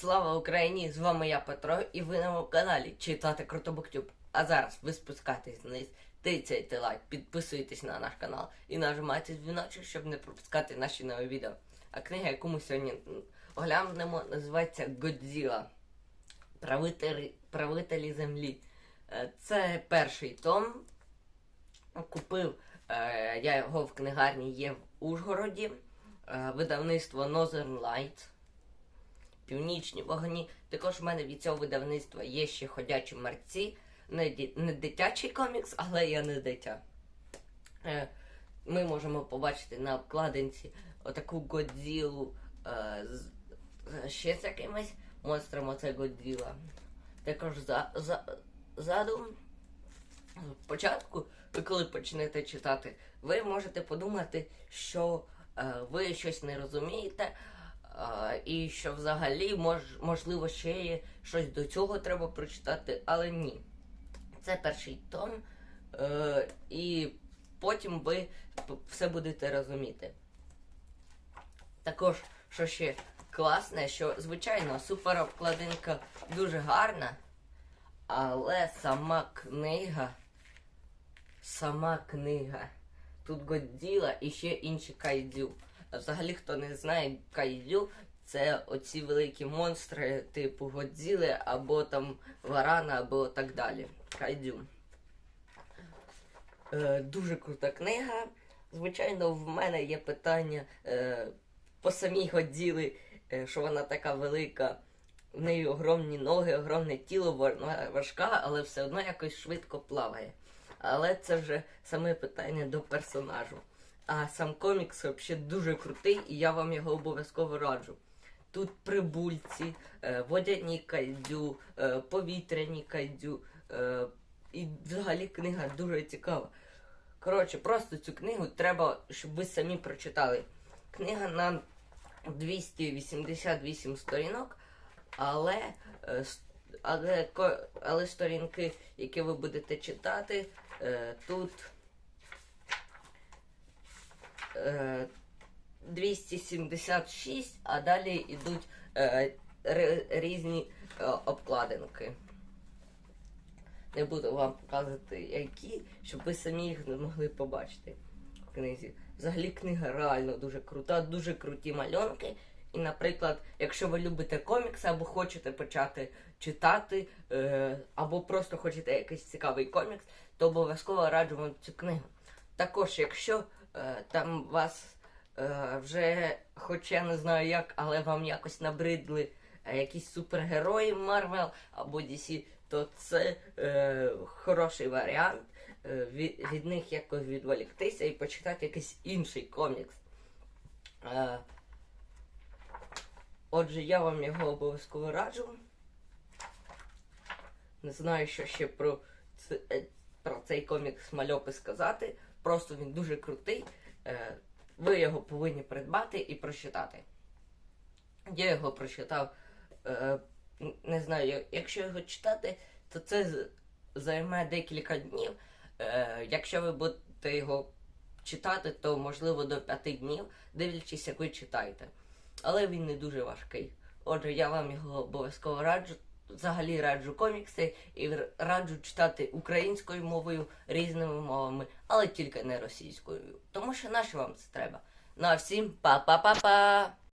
Слава Україні! З вами я Петро і ви на моєму каналі Читати Крутобуктюб. А зараз ви спускайтесь вниз, тицяйте лайк, підписуйтесь на наш канал і нажимайте дзвіночок, щоб не пропускати наші нові відео. А книга, яку ми сьогодні оглянемо, називається Годзіла. Правителі, правителі землі. Е, Це перший том. Купив е, я його в книгарні є в Ужгороді. Е, видавництво Northern Light. Північні вогні. Також в мене від цього видавництва є ще ходячі мерці. Не, не дитячий комікс, але я не дитя. Е, ми можемо побачити на обкладинці отаку Годзілу е, з, з- ще з якимось монстром оце Годзіла. Також за, за, ззаду, спочатку, ви коли почнете читати, ви можете подумати, що е, ви щось не розумієте, е, і що взагалі мож, можливо ще є щось до цього треба прочитати, але ні. Це перший том, е, і потім ви все будете розуміти. Також, що ще класне, що звичайно супер обкладинка дуже гарна, але сама книга, сама книга. Тут Годзіла і ще інші кайдзю. Взагалі, хто не знає, кайдзю це оці великі монстри, типу Годзіли, або там Варана, або так далі. Кайдзю. Е, дуже крута книга. Звичайно, в мене є питання е, по самій Годзіли, е, що вона така велика. В неї огромні ноги, огромне тіло, вона важка, але все одно якось швидко плаває. Але це вже саме питання до персонажу. А сам комікс взагалі дуже крутий, і я вам його обов'язково раджу. Тут прибульці, е, водяні кайдзю, е, повітряні кайдзю. Е, і взагалі книга дуже цікава. Коротше, просто цю книгу треба, щоб ви самі прочитали. Книга на 288 сторінок, але, але, але сторінки, які ви будете читати, тут 276, а далі йдуть е, різні е, обкладинки. Не буду вам показувати які, щоб ви самі їх не могли побачити в книзі. Взагалі книга реально дуже крута, дуже круті малюнки. І, наприклад, якщо ви любите комікси або хочете почати читати, е, або просто хочете якийсь цікавий комікс, то обов'язково раджу вам цю книгу. Також, якщо там вас е, вже, хоч я не знаю як, але вам якось набридли е, якісь супергерої Марвел або DC, то це е, хороший варіант е, від, від них якось відволіктися і почитати якийсь інший комікс. Е, отже, я вам його обов'язково раджу. Не знаю, що ще про, це, е, про цей комікс мальопи сказати. Просто він дуже крутий. Е, ви його повинні придбати і прочитати. Я його прочитав. Е, не знаю, якщо його читати, то це займе декілька днів. Е, якщо ви будете його читати, то можливо до п'яти днів, дивлячись, як ви читаєте. Але він не дуже важкий. Отже, я вам його обов'язково раджу. Взагалі раджу комікси і раджу читати українською мовою різними мовами, але тільки не російською. Тому що наше вам це треба? Ну а всім па-па-па-па!